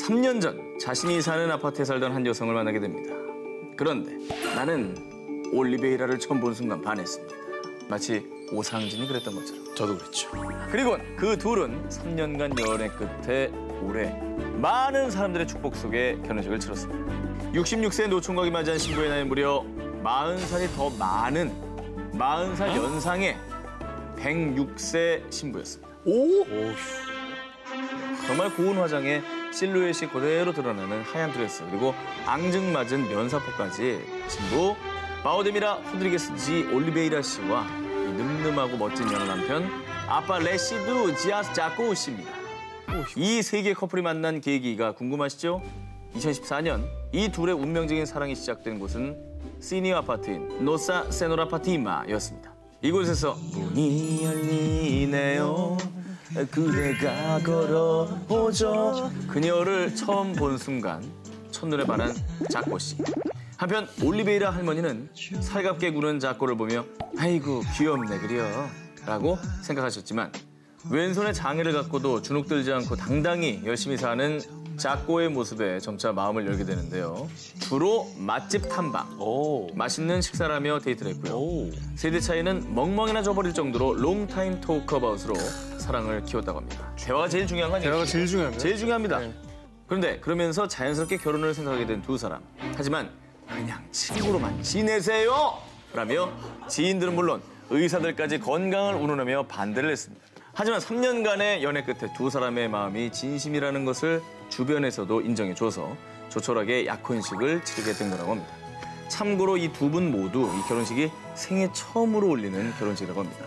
3년 전 자신이 사는 아파트에 살던 한 여성을 만나게 됩니다. 그런데 나는 올리베이라를 처음 본 순간 반했습니다. 마치 오상진이 그랬던 것처럼. 저도 그랬죠. 그리고 그 둘은 3년간 연애 끝에 올해 많은 사람들의 축복 속에 결혼식을 치렀습니다. 66세 노총각이 맞이한 신부의 나이 무려 40살이 더 많은 40살 연상의 106세 신부였습니다. 오? 정말 고운 화장에 실루엣이 그대로 드러나는 하얀 드레스 그리고 앙증맞은 면사포까지 신부 바오데미라 호드리게스 지 올리베이라 씨와 이 늠름하고 멋진 연하 남편 아빠 레시두 지아스 자코 씨입니다. 이 세계 커플이 만난 계기가 궁금하시죠? 2014년 이 둘의 운명적인 사랑이 시작된 곳은 시니어 아파트인 노사 세노라 파티마였습니다. 이곳에서 문이 열리네요. 그대가 걸어오죠. 그녀를 처음 본 순간 첫눈에 반한 자코 씨. 한편 올리베이라 할머니는 살갑게 구는 자코를 보며 아이고 귀엽네 그려 라고 생각하셨지만 왼손에 장애를 갖고도 주눅들지 않고 당당히 열심히 사는 자코의 모습에 점차 마음을 열게 되는데요. 주로 맛집 탐방, 오. 맛있는 식사를 하며 데이트를 했고요. 오. 세대 차이는 멍멍이나 줘버릴 정도로 롱타임 토크어바웃으로 사랑을 키웠다고 합니다. 대화가 제일 중요한 거 아니에요? 대화가 제일 중요합니다. 제일 중요합니다. 네. 그런데 그러면서 자연스럽게 결혼을 생각하게 된 두 사람. 하지만 그냥 친구로만 지내세요! 라며 지인들은 물론 의사들까지 건강을 운운하며 반대를 했습니다. 하지만 3년간의 연애 끝에 두 사람의 마음이 진심이라는 것을 주변에서도 인정해줘서 조촐하게 약혼식을 치르게 된 거라고 합니다. 참고로 이 두 분 모두 이 결혼식이 생애 처음으로 올리는 결혼식이라고 합니다.